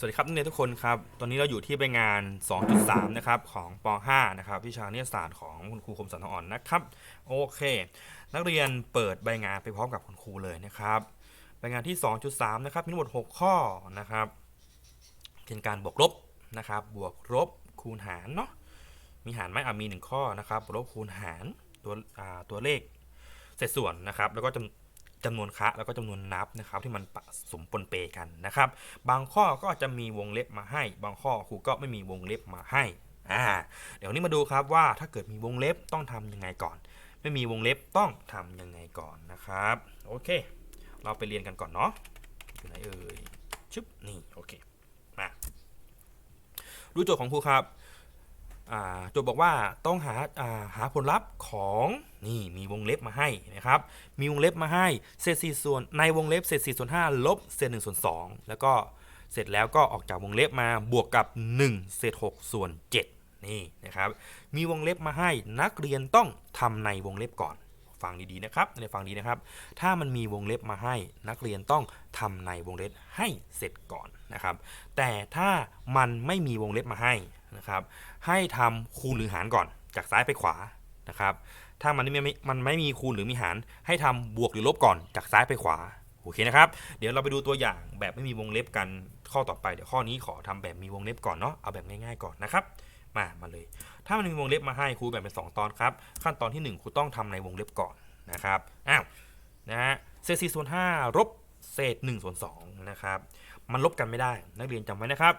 สวัสดีครับนักเรียนทุกคนครับ ตอนนี้เราอยู่ที่ใบงาน 2.3 นะครับของป .5 นะครับวิชานิเทศาสตร์ของคุณครูคมสันทองอ่อนนะครับ โอเค นักเรียนเปิดใบงานไปพร้อมกับคุณครูเลยนะครับใบงานที่ 2.3 นะครับมีทั้งหมด 6 ข้อนะครับเป็นการบวกลบนะครับ บวกลบคูณหารเนาะ มีหารไหมอะมี 1 ข้อนะครับบวกลบคูณหารตัวตัวเลขเศษส่วนนะครับ แล้วก็ จำจำนวนคะแล้วก็จำนวนนับนะครับที่มันผสมปนเปกันนะครับ บางข้อก็จะมีวงเล็บมาให้ บางข้อครูก็ไม่มีวงเล็บมาให้อ่าเดี๋ยวนี้มาดูครับว่าถ้าเกิดมีวงเล็บต้องทำยังไงก่อน ไม่มีวงเล็บต้องทำยังไงก่อนนะครับ โอเค เราไปเรียนกันก่อนเนาะอยู่ไหนเอ่ยชึบนี่โอเคมาดูโจทย์ของครูครับ โจทย์บอกว่าต้องหาาหาผลลัพธ์ของนี่มีวงเล็บมาให้นะครับมีวงเล็บมาให้เศษ4ส่วนในวงเล็บเศษ4ส่วน5ลบเศษ1ส่วน2แล้วก็เสร็จแล้วก็ออกจากวงเล็บมาบวกกับ1เศษ6ส่วน7นี่นะครับมีวงเล็บมาให้นักเรียนต้องทำในวงเล็บก่อนฟังดีๆนะครับในฟังดีนะครับ ถ้ามันมีวงเล็บมาให้นักเรียนต้องทำในวงเล็บให้เสร็จก่อนนะครับ แต่ถ้ามันไม่มีวงเล็บมาให้ นะครับ ให้ทำคูณหรือหารก่อนจากซ้ายไปขวานะครับ ถ้ามันไม่มันไม่มีคูณหรือมีหาร ให้ทำบวกหรือลบก่อนจากซ้ายไปขวาโอเคนะครับ เดี๋ยวเราไปดูตัวอย่างแบบไม่มีวงเล็บกันข้อต่อไปเดี๋ยวข้อนี้ขอทำแบบมีวงเล็บก่อนเนาะเอาแบบง่ายๆก่อนนะครับมามาเลย ถ้ามันมีวงเล็บมาให้ครูแบ่งเป็น 2 ตอนครับ ขั้นตอนที่ 1ครูต้องทำในวงเล็บก่อนนะครับอ้าวนะฮะเศษ4ส่วน5ลบเศษ1ส่วน2นะครับมันลบกันไม่ได้ นักเรียนจำไว้นะครับ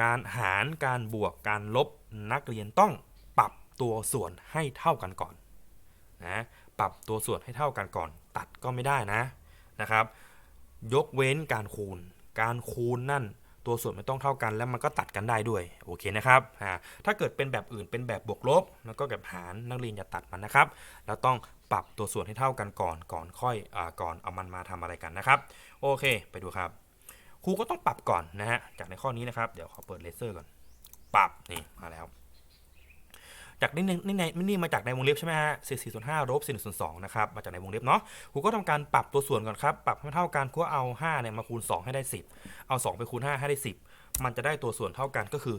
การหารการบวกการลบนักเรียนต้องปรับตัวส่วนให้เท่ากันก่อนนะปรับตัวส่วนให้เท่ากันก่อน ตัดก็ไม่ได้นะนะครับ ยกเว้นการคูณ การคูณนั่นตัวส่วนไม่ต้องเท่ากันแล้วมันก็ตัดกันได้ด้วยโอเคนะครับถ้าเกิดเป็นแบบอื่นเป็นแบบบวกลบ แล้วก็แบบหารนักเรียนอย่าตัดมันนะครับ แล้วต้องปรับตัวส่วนให้เท่ากันก่อนก่อนค่อยอก่อนเอามันมาทำอะไรกันนะครับ โอเค ไปดูครับ ครูก็ต้องปรับก่อนนะฮะจากในข้อนี้นะครับ เดี๋ยวขอเปิดเลเซอร์ก่อน ปรับนี่มาแล้ว จากนี่นี่ในนี่มาจากในวงเล็บใช่ไหมฮะสี่สี่ส่วนห้าลบสี่ส่วนสองนะครับมาจากในวงเล็บเนาะครูก็ทำการปรับตัวส่วนก่อนครับปรับให้เท่ากันครูเอา5เนี่ยมาคูณ2ให้ได้10เอา2ไปคูณ5ให้ได้10มันจะได้ตัวส่วนเท่ากันก็คือ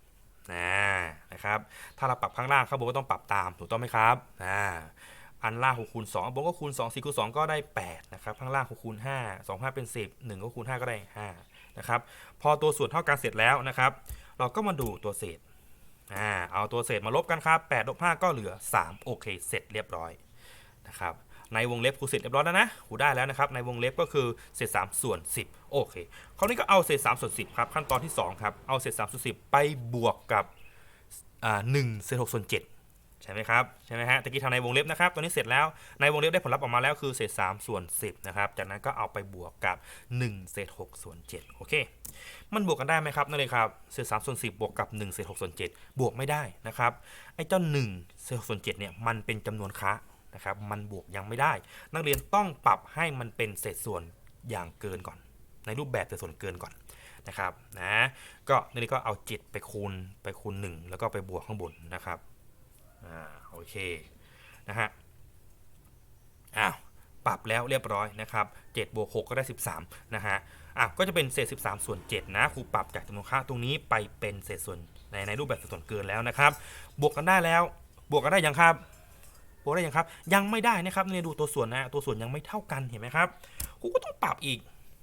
10นะนะครับถ้าเราปรับข้างล่างข้างบนก็ต้องปรับตามถูกต้องไหมครับอ่า อันล่าง6คูณ2อันบนก็คูณ2 4คูณ2ก็ได้8นะครับข้างล่าง6คูณ5 2 5 เป็น 10 1 ก็คูณ 5 ก็ได้5นะครับพอตัวส่วนเท่ากันเสร็จแล้วนะครับ เราก็มาดูตัวเศษอ่าเอาตัวเศษมาลบกันครับ8ลบ5ก็เหลือ 3 โอเค เสร็จเรียบร้อยนะครับในวงเล็บครูเสร็จเรียบร้อยแล้วนะครูได้แล้วนะครับในวงเล็บก็คือเศษ3ส่วน 10 โอเคคราวนี้ก็เอาเศษ3ส่วน10ครับขั้นตอนที่2ครับเอาเศษ3ส่วน10 ไปบวกกับอ่า1เศษ6ส่วน7 ใช่ไหมครับใช่ไหมฮะตะกี้ทำในวงเล็บนะครับตัวนี้เสร็จแล้วในวงเล็บได้ผลลัพธ์ออกมาแล้วคือเศษ3ส่วน10นะครับจากนั้นก็เอาไปบวกกับ 1 เศษ6ส่วน7โอเค มันบวกกันได้ไหมครับนั่นเลยครับเศษ3ส่วน10 บวกกับ 1 เศษ6ส่วน7บวกไม่ได้นะครับไอ้เจ้า1เศษ6ส่วน7เนี่ยมันเป็นจำนวนคะนะครับมันบวกยังไม่ได้ นักเรียนต้องปรับให้มันเป็นเศษส่วนอย่างเกินก่อน ในรูปแบบเศษส่วนเกินก่อนนะครับนะก็นี่ก็เอา7ไปคูณไปคูณ 1 แล้วก็ไปบวกข้างบนนะครับ อ่าโอเคนะฮะอ้าวปรับแล้วเรียบร้อยนะครับ7บวก6ก็ได้ 13 นะฮะอะก็จะเป็นเศษ 13 ส่วน 7 นะครูปรับจากจำนวนค่าตรงนี้ไปเป็นเศษส่วนในในรูปแบบเศษส่วนเกินแล้วนะครับ บวกกันได้แล้ว บวกกันได้ยังครับ บวกได้ยังครับ ยังไม่ได้นะครับเนี่ยดูตัวส่วนนะตัวส่วนยังไม่เท่ากันเห็นไหมครับครูก็ต้องปรับอีก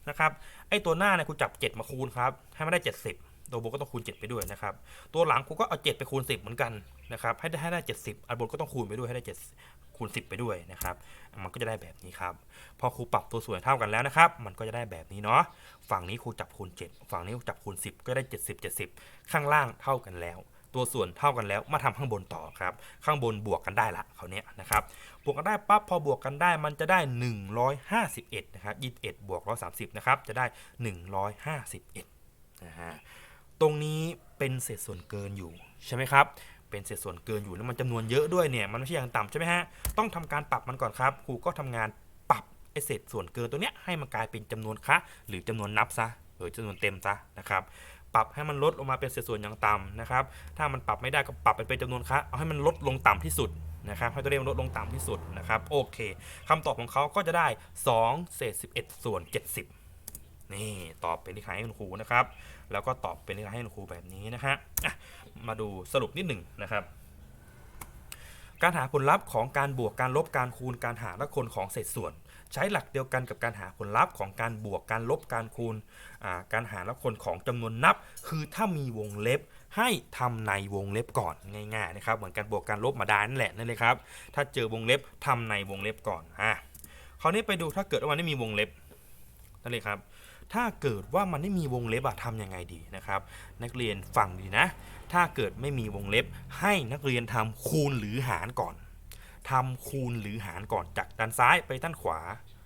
นะครับไอ้ตัวหน้าเนี่ยครูจับ 7 มาคูณครับให้มันได้ 70 ตัวบนก็ต้องคูณ 7 ไปด้วยนะครับ ตัวหลังครูก็เอา 7 ไปคูณ 10 เหมือนกันนะครับ ให้ได้ให้ได้ 70 อันบนก็ต้องคูณไปด้วยให้ได้ 7 คูณ 10 ไปด้วยนะครับ มันก็จะได้แบบนี้ครับ พอครูปรับตัวส่วนเท่ากันแล้วนะครับ มันก็จะได้แบบนี้เนาะ ฝั่งนี้ครูจับคูณ 7 ฝั่งนี้ครูจับคูณ 10 ก็ได้ 70 70 ข้างล่างเท่ากันแล้วตัวส่วนเท่ากันแล้วมาทำข้างบนต่อครับ ข้างบนบวกกันได้ละเขาเนี้ยนะครับ บวกกันได้ปั๊บพอบวกกันได้มันจะได้ 151 นะครับ 21 บวก 130 นะครับ จะได้ 151นะฮะ ตรงนี้เป็นเศษส่วนเกินอยู่ใช่ไหมครับ เป็นเศษส่วนเกินอยู่แล้วมันจำนวนเยอะด้วยเนี่ยมันไม่ใช่อย่างต่ำใช่ไหมฮะ ต้องทำการปรับมันก่อนครับ ครูก็ทำงานปรับไอเศษส่วนเกินตัวเนี้ยให้มันกลายเป็นจำนวนคะหรือจำนวนนับซะหรือจำนวนเต็มซะนะครับ ปรับให้มันลดลงมาเป็นเศษส่วนอย่างต่ำนะครับ ถ้ามันปรับไม่ได้ก็ปรับเป็นจำนวนคะเอาให้มันลดลงต่ำที่สุดนะครับให้ตัวเลขมันลดลงต่ำที่สุดนะครับโอเคคำตอบของเขาก็จะได้ 2 เศษ 11 ส่วน 70 นี่ตอบเป็นเลขายให้คุณครูนะครับ แล้วก็ตอบเป็นเลขหายให้ครูแบบนี้นะฮะมาดูสรุปนิดหนึ่งนะครับ การหาผลลัพธ์ของการบวกการลบการคูณการหารและคนของเศษส่วน ใช้หลักเดียวกันกับการหาผลลัพธ์ของการบวกการลบการคูณการหารและคนของจำนวนนับ คือถ้ามีวงเล็บให้ทำในวงเล็บก่อนง่ายๆนะครับเหมือนการบวกการลบมาด้นั่นแหละนั่นเลยครับถ้าเจอวงเล็บทำในวงเล็บก่อนอะคราวนี้ไปดูถ้าเกิดว่ามันไม่มีวงเล็บนั่นเลยครับ ถ้าเกิดว่ามันไม่มีวงเล็บอะทำยังไงดีนะครับ นักเรียนฟังดีนะ ถ้าเกิดไม่มีวงเล็บ ให้นักเรียนทำคูณหรือหารก่อนทำคูณหรือหารก่อนจากด้านซ้ายไปด้านขวา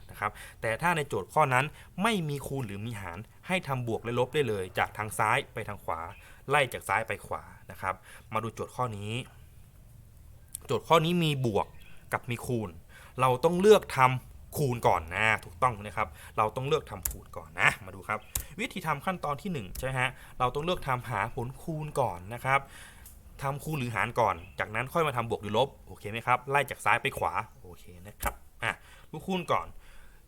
นะครับ แต่ถ้าในโจทย์ข้อนั้นไม่มีคูณหรือมีหาร ให้ทำบวกและลบได้เลย จากทางซ้ายไปทางขวา ไล่จากซ้ายไปขวานะครับ มาดูโจทย์ข้อนี้ โจทย์ข้อนี้มีบวกกับมีคูณ เราต้องเลือกทำ คูณก่อนนะถูกต้องนะครับ เราต้องเลือกทำคูณก่อนนะ มาดูครับ วิธีทำขั้นตอนที่1ใช่ไหมฮะเราต้องเลือกทำหาผลคูณก่อนนะครับทำคูณหรือหารก่อน จากนั้นค่อยมาทำบวกหรือลบโอเคไหมครับไล่จากซ้ายไปขวาโอเคนะครับอะดูคูณก่อน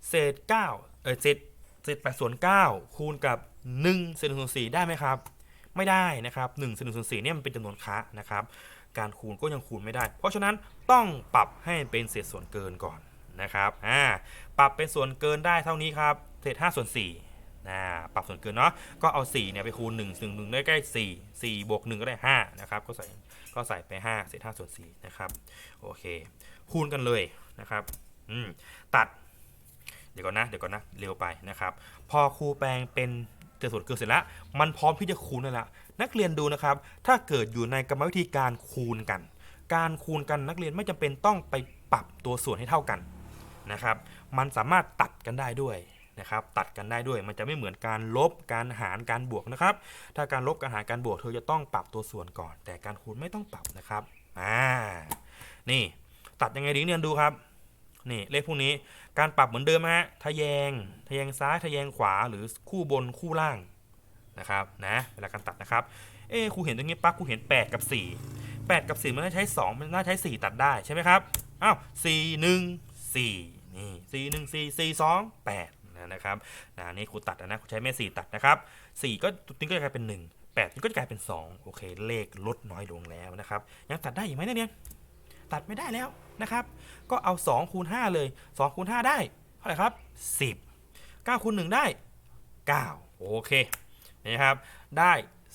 เศษ9เออเศษเศษ8ส่วน9คูณกับ1เศษ1ส่วน4ได้ไหมครับ ไม่ได้นะครับ1เศษ1ส่วน4เนี่ยมันเป็นจำนวนคะนะครับการคูณก็ยังคูณไม่ได้ เพราะฉะนั้นต้องปรับให้เป็นเศษส่วนเกินก่อน นะครับอ่าปรับเป็นส่วนเกินได้เท่านี้ครับเศษ5ส่วน4นะปรับส่วนเกินเนาะก็เอา4เนี่ยไปคูณ1 1 1ได้ใกล้4 4บวก1ก็ได้5นะครับก็ใส่ก็ใส่ไป5เศษ5ส่วน4นะครับโอเคคูณกันเลยนะครับอืมตัดเดี๋ยวก่อนนะเดี๋ยวก่อนนะเร็วไปนะครับ พอครูแปลงเป็นเศษส่วนเกินเสร็จแล้ว มันพร้อมที่จะคูณแล้วละนักเรียนดูนะครับ ถ้าเกิดอยู่ในกรรมวิธีการคูณกัน การคูณกันนักเรียนไม่จำเป็นต้องไปปรับตัวส่วนให้เท่ากัน นะครับ มันสามารถตัดกันได้ด้วยนะครับ ตัดกันได้ด้วย มันจะไม่เหมือนการลบ การหาร การบวกนะครับ ถ้าการลบ การหาร การบวก เธอจะต้องปรับตัวส่วนก่อน แต่การคูณไม่ต้องปรับนะครับ อ่า นี่ ตัดยังไงดีเรียนดูครับ นี่เลขพวกนี้ การปรับเหมือนเดิมฮะ ทะแยง ทะแยงซ้าย ทะแยงขวา หรือคู่บน คู่ล่าง นะครับ นะ เวลาการตัดนะครับ เอ้ครูเห็นตรงนี้ปั๊บครูเห็น 8 กับ 4 8 กับ 4 มันน่าใช้ 2 มันน่าใช้ 4 ตัดได้ใช่ไหมครับ อ้าว4 1 4 นี่4 1 4 4 2 8นะนะครับนะนี่ครูตัดนะครูใช้แม่4ตัดนะครับ4ก็ตัวนี้ก็จะกลายเป็น 1 8นี่ก็จะกลายเป็น 2 โอเค เลขลดน้อยลงแล้วนะครับ ยังตัดได้อีกไหมเนี่ยตัดไม่ได้แล้วนะครับ ก็เอา2คูณ5เลย2คูณ5ได้เท่าไหร่ครับ 10 9คูณ1ได้ 9 โอเคนะครับได้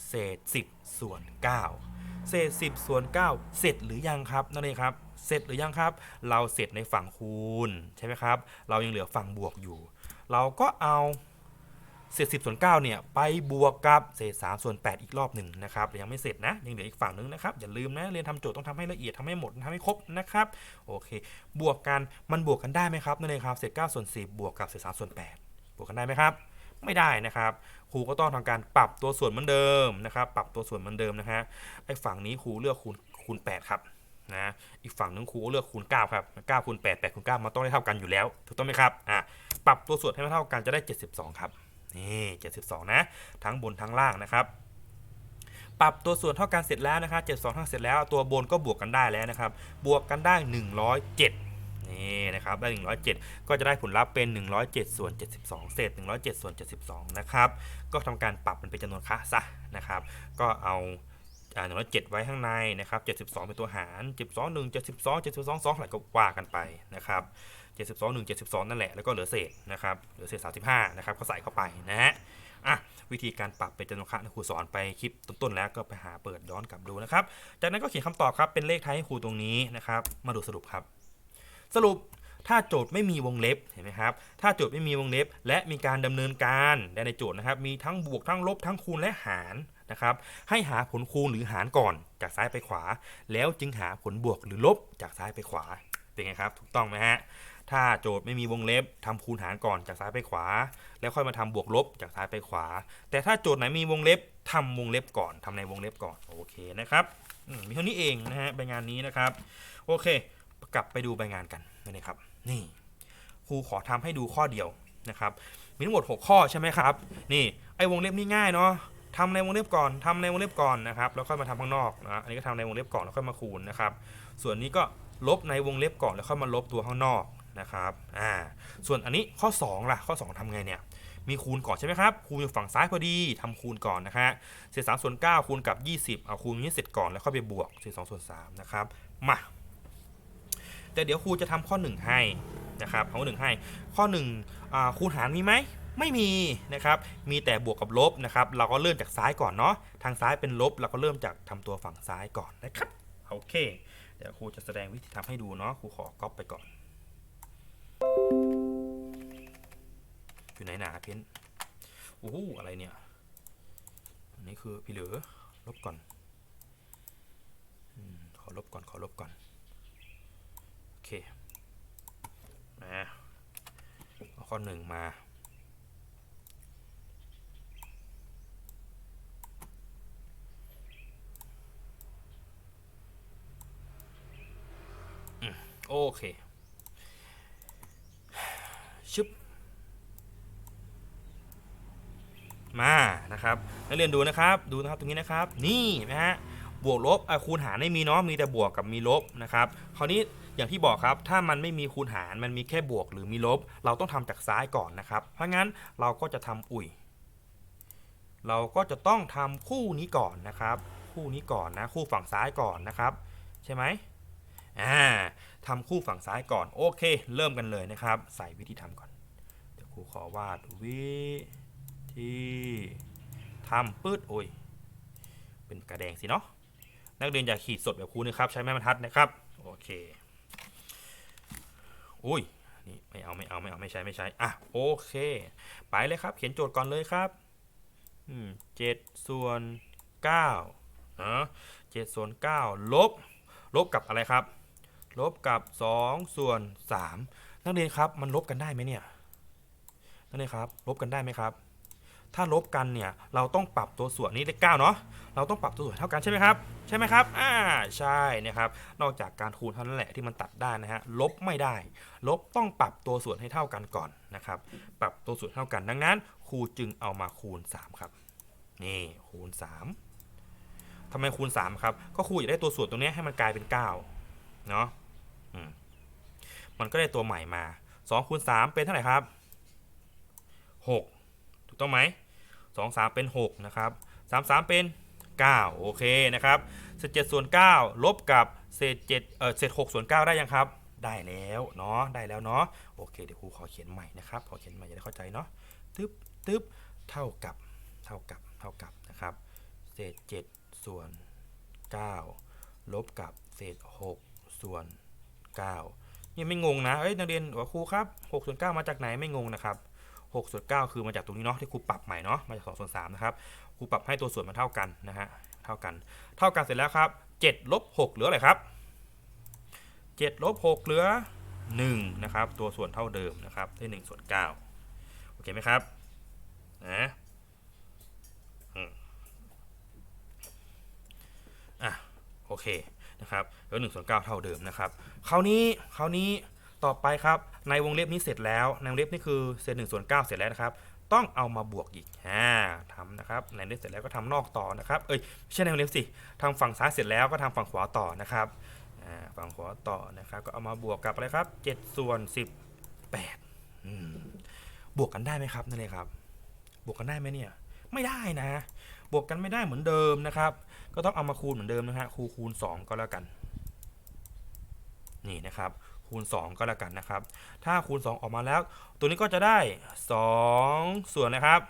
เศษ 10 ส่วน 9 เศษ 10 ส่วน 9 เสร็จหรือยังครับนั่นเองครับ เสร็จหรือยังครับ เราเสร็จในฝั่งคูณใช่ไหมครับ เรายังเหลือฝั่งบวกอยู่ เราก็เอาเศษ10ส่วน9เนี่ยไปบวกกับเศษ3ส่วน8อีกรอบหนึ่งนะครับยังไม่เสร็จนะยังเหลืออีกฝั่งนึงนะครับอย่าลืมนะเรียนทำโจทย์ต้องทำให้ละเอียดทำให้หมดทำให้ครบนะครับโอเค บวกกันมันบวกกันได้ไหมครับนั่นเองครับเศษ9ส่วน10บวกกับเศษ3ส่วน8บวกกันได้ไหมครับ ไม่ได้นะครับครูก็ต้องทำการปรับตัวส่วนเหมือนเดิมนะครับ ปรับตัวส่วนเหมือนเดิมนะฮะไอ้ฝั่งนี้ครูเลือกคูณคูณ8ครับ นะอีกฝั่งนึงครูก็เลือกคูณ9ครับ9คูณ8 8คูณ9มันต้องได้เท่ากันอยู่แล้ว ถูกต้องไหมครับอะปรับตัวส่วนให้มันเท่ากันจะได้ 72 ครับนี่72 นะ ทั้งบนทั้งล่างนะครับปรับตัวส่วนเท่ากันเสร็จแล้วนะครับ72เท่ากันเสร็จแล้วตัวบนก็บวกกันได้แล้วนะครับ บวกกันได้ 107นี่นะครับได้ 107 ก็จะได้ผลลัพธ์เป็น 107 ส่วน 72 เศษ 107 ส่วน 72 นะครับ ก็ทำการปรับมันเป็นจำนวนค่าซะนะครับ ก็เอา อ่า107ไว้ข้างในนะครับ72เป็นตัวหาร72 1 72 72 2องเจ็ดสิบสองสองอะไรก็ว่ากันไปนะครับ72 1 72นั่นแหละแล้วก็เหลือเศษนะครับเหลือเศษ35นะครับก็ใส่เข้าไปนะฮะอะวิธีการปรับเป็นจำนวนค่าครูสอนไปคลิปต้นๆแล้วก็ไปหาเปิดย้อนกลับดูนะครับ จากนั้นก็เขียนคำตอบครับเป็นเลขไทยให้ครูตรงนี้นะครับ มาดูสรุปครับ สรุปถ้าโจทย์ไม่มีวงเล็บเห็นไหมครับ ถ้าโจทย์ไม่มีวงเล็บ และมีการดำเนินการในโจทย์นะครับ มีทั้งบวกทั้งลบทั้งคูณและหาร นะครับ ให้หาผลคูณหรือหารก่อนจากซ้ายไปขวา แล้วจึงหาผลบวกหรือลบจากซ้ายไปขวา เป็นไงครับ ถูกต้องไหมฮะ ถ้าโจทย์ไม่มีวงเล็บทำคูณหารก่อนจากซ้ายไปขวา แล้วค่อยมาทำบวกลบจากซ้ายไปขวา แต่ถ้าโจทย์ไหนมีวงเล็บทำวงเล็บก่อนทำในวงเล็บก่อน โอเคนะครับ มีเท่านี้เองนะฮะใบงานนี้นะครับ โอเค กลับไปดูใบงานกันนี่ครับ นี่ครูขอทำให้ดูข้อเดียวนะครับ มีทั้งหมด 6 ข้อใช่ไหมครับ นี่ ไอ้วงเล็บนี่ง่ายเนาะ ทำในวงเล็บก่อนทำในวงเล็บก่อนนะครับแล้วค่อยมาทำข้างนอกนะอันนี้ก็ทำในวงเล็บก่อนแล้วค่อยมาคูณนะครับส่วนนี้ก็ลบในวงเล็บก่อนแล้วค่อยมาลบตัวข้างนอกนะครับอ่าส่วนอันนี้ข้อ2ล่ะข้อ 2ทำไงเนี่ยมีคูณก่อนใช่ไหมครับ คูณอยู่ฝั่งซ้ายพอดีทำคูณก่อนนะฮะเศษสามส่วนเก้าคูณกับ20เอาคูณนี้เสร็จก่อนแล้วค่อยไปบวกเศษสองส่วนสามนะครับมาแต่เดี๋ยวครูจะทำข้อ1ให้นะครับข้อหนึ่งให้ข้อ1อ่าคูณหารมีไหม ไม่มีนะครับ มีแต่บวกกับลบนะครับ เราก็เริ่มจากซ้ายก่อนเนาะ ทางซ้ายเป็นลบ เราก็เริ่มจากทำตัวฝั่งซ้ายก่อนนะครับ โอเค เดี๋ยวครูจะแสดงวิธีทำให้ดูเนาะ ครูขอก๊อปไปก่อน อยู่ไหนหนาเพ้นโอ้โหอะไรเนี่ย อันนี้คือพี่เหลือลบก่อนอขอลบก่อน ขอลบก่อน โอเค นะเอาข้อหนึ่งมา อืม โอเคชึบมานะครับนักเรียนดูนะครับ ดูนะครับตรงนี้นะครับ นี่นะฮะบวกลบอะคูณหารไม่มีเนาะมีแต่บวกกับมีลบนะครับคราวนี้อย่างที่บอกครับ ถ้ามันไม่มีคูณหารมันมีแค่บวกหรือมีลบ เราต้องทำจากซ้ายก่อนนะครับ เพราะงั้นเราก็จะทำอุ่ย เราก็จะต้องทำคู่นี้ก่อนนะครับ คู่นี้ก่อนนะ คู่ฝั่งซ้ายก่อนนะครับ ใช่ไหม อ่าทำคู่ฝั่งซ้ายก่อน โอเค เริ่มกันเลยนะครับ ใส่วิธีทำก่อน เดี๋ยวครูขอวาดวิธีทำปืดโอ้ย เป็นกระแดงสิเนาะ นักเรียนอย่าขีดสดแบบครูนะครับ ใช้ไม้บรรทัดนะครับ โอเค อุ้ย นี่ไม่เอาไม่เอาไม่เอาไม่ใช้ไม่ใช้ อะโอเค ไปเลยครับ เขียนโจทย์ก่อนเลยครับอืมเจ็ดส่วนเก้าเนาะเจ็ดส่วนเก้าลบ ลบกับอะไรครับ ลบกับสองส่วนสามนักเรียนครับมันลบกันได้ไหมเนี่ยนักเรียนครับลบกันได้ไหมครับ ถ้าลบกันเนี่ยเราต้องปรับตัวส่วนนี้เลขเก้าเนาะเราต้องปรับตัวส่วนเท่ากันใช่ไหมครับใช่ไหมครับอ่าใช่นะครับนอกจากการคูณเท่านั้นแหละที่มันตัดได้นะฮะลบไม่ได้ ลบต้องปรับตัวส่วนให้เท่ากันก่อนนะครับ ปรับตัวส่วนเท่ากันดังนั้น ครูจึงเอามาคูณ 3 ครับนี่คูณ 3ทำไมคูณ 3 ครับ ก็ครูอยากได้ตัวส่วนตรงนี้ให้มันกลายเป็น 9 เนาะอืมมันก็ได้ตัวใหม่มา2คูณ3เป็นเท่าไหร่ครับ6ถูกต้องไหม2 3 เป็น 6 นะครับ 3 3 เป็น 9 โอเคนะครับเศษ7ส่วน 9 ลบกับเศษ7เอ่อเศษ6ส่วน 9 ได้ยังครับ ได้แล้วเนาะ ได้แล้วเนาะ โอเค เดี๋ยวครูขอเขียนใหม่นะครับ ขอเขียนใหม่จะได้เข้าใจเนาะ ตึ๊บตึ๊บเท่ากับ เท่ากับ เท่ากับนะครับ เศษ7ส่วน 9 ลบกับเศษ6 ส่วน9ยังไม่งงนะเอ้ยนักเรียนว่าครูครับ6ส่วน9มาจากไหนไม่งงนะครับ6ส่วน9คือมาจากตรงนี้เนาะที่ครูปรับใหม่เนาะมาจาก2ส่วน3นะครับครูปรับให้ตัวส่วนมันเท่ากันนะฮะเท่ากัน เท่ากันเสร็จแล้วครับ7ลบ6เหลืออะไรครับ7ลบ6เหลือ1นะครับตัวส่วนเท่าเดิมนะครับได้1ส่วน9โอเคไหมครับนะอืมอะโอเค นะครับหลือ1ส่วน9เท่าเดิมนะครับคราวนี้คราวนี้ต่อไปครับในวงเล็บนี้เสร็จแล้วในวงเล็บนี่คือเศษ1ส่วน9เสร็จแล้วนะครับต้องเอามาบวกอีกอ่าทำนะครับในเล็บเสร็จแล้วก็ทำนอกต่อนะครับเอ้ยไม่ใช่ในวงเล็บสิทำฝั่งซ้ายเสร็จแล้วก็ทำฝั่งขวาต่อนะครับอ่าฝั่งขวาต่อนะครับก็เอามาบวกกับอะไรครับ7ส่วน18อืมบวกกันได้ไหมครับนั่นเลยครับ บวกกันได้ไหมเนี่ย ไม่ได้นะ บวกกันไม่ได้เหมือนเดิมนะครับ ก็ต้องเอามาคูณเหมือนเดิมนะฮะคูณคูณ 2 ก็แล้วกัน นี่นะครับคูณ 2 ก็แล้วกันนะครับ ถ้าคูณ 2 ออกมาแล้ว ตัวนี้ก็จะได้ 2 ส่วนนะครับ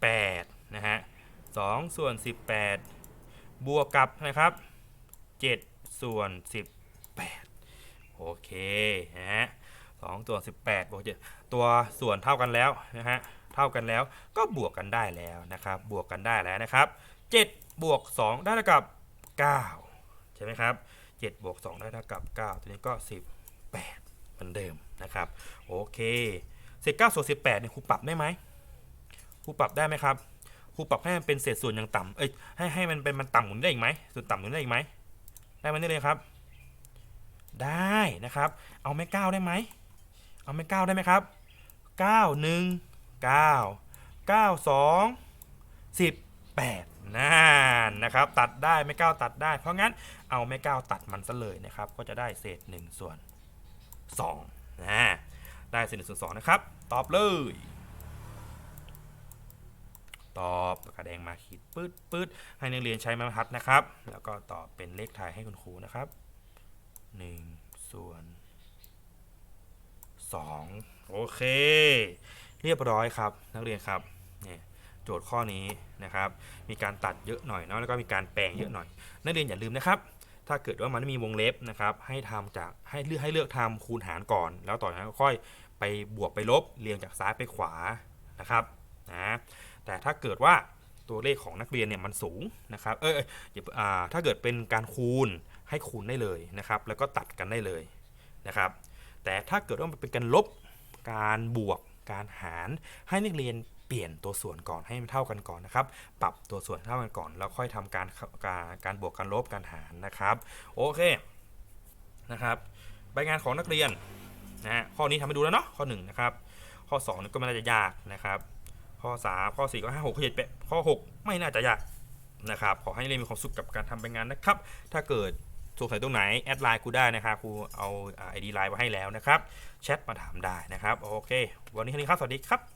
18นะฮะ2ส่วน 18 บวกกับนะครับ 7 ส่วน 18 โอเคนะฮะ2ส่วน 18บวก7ตัวส่วนเท่ากันแล้วนะฮะ เท่ากันแล้ว ก็บวกกันได้แล้วนะครับ บวกกันได้แล้วนะครับ7บวก2ได้เท่ากับ 9 ใช่ไหมครับ7บวก2ได้เท่ากับ 9 ตัวนี้ก็ 18 เหมือนเดิมนะครับ โอเคเศษ9ส่วน18เนี่ยครูปรับได้ไหมครูปรับได้ไหมครับครูปรับให้มันเป็นเศษส่วนอย่างต่ำเอ้ยให้ให้มันเป็นมันต่ำกว่านี้ได้อีกไหมส่วนต่ำกว่านี้ได้อีกไหมได้ไหมนี่เลยครับได้นะครับ เอาไม่9ได้ไหม เอาไม่9ได้ไหมครับ9 1 9 9 2 18นั่นนะครับ ตัดได้ไม่9ตัดได้ เพราะงั้นเอาไม่9ตัดมันซะเลยนะครับ ก็จะได้เศษ1ส่วน2นะได้เศษหนึ่งส่วนสองนะครับ ตอบเลย ตอบปากกาแดงมาขีดปื๊ดปื๊ดให้นักเรียนใช้ไม้บรรทัดนะครับ แล้วก็ตอบเป็นเลขไทยให้คุณครูนะครับ1ส่วน2โอเค เรียบร้อยครับ นักเรียนครับเนี่ยโจทย์ข้อนี้นะครับ มีการตัดเยอะหน่อยเนาะแล้วก็มีการแปลงเยอะหน่อย นักเรียนอย่าลืมนะครับ ถ้าเกิดว่ามันมีวงเล็บนะครับ ให้ทำจากให้เลือกให้เลือกทำคูณหารก่อน แล้วต่อจากนั้นค่อยไปบวกไปลบเรียงจากซ้ายไปขวานะครับนะแต่ถ้าเกิดว่าตัวเลขของนักเรียนเนี่ยมันสูงนะครับ เอออย่าถ้าเกิดเป็นการคูณให้คูณได้เลยนะครับ แล้วก็ตัดกันได้เลยนะครับ แต่ถ้าเกิดว่ามันเป็นการลบการบวก การหาร ให้นักเรียนเปลี่ยนตัวส่วนก่อนให้มันเท่ากันก่อนนะครับ ปรับตัวส่วนเท่ากันก่อน แล้วค่อยทำการการการบวกการลบการหารนะครับ โอเคนะครับใบงานของนักเรียนนะฮะข้อนี้ทำให้ดูแล้วเนาะข้อ1นะครับข้อ2ก็ไม่น่าจะยากนะครับข้อ3ข้อ4ข้อ5 6ข้อ7ข้อ 6 ไม่น่าจะยากนะครับขอให้นักเรียนมีความสุขกับการทำใบงานนะครับ ถ้าเกิด สงสัยตรงไหนแอดไลน์คูได้นะครับคูเอาไอดีไลน์มาให้แล้วนะครับแชทมาถามได้นะครับโอเค วันนี้แค่นี้ครับสวัสดีครับ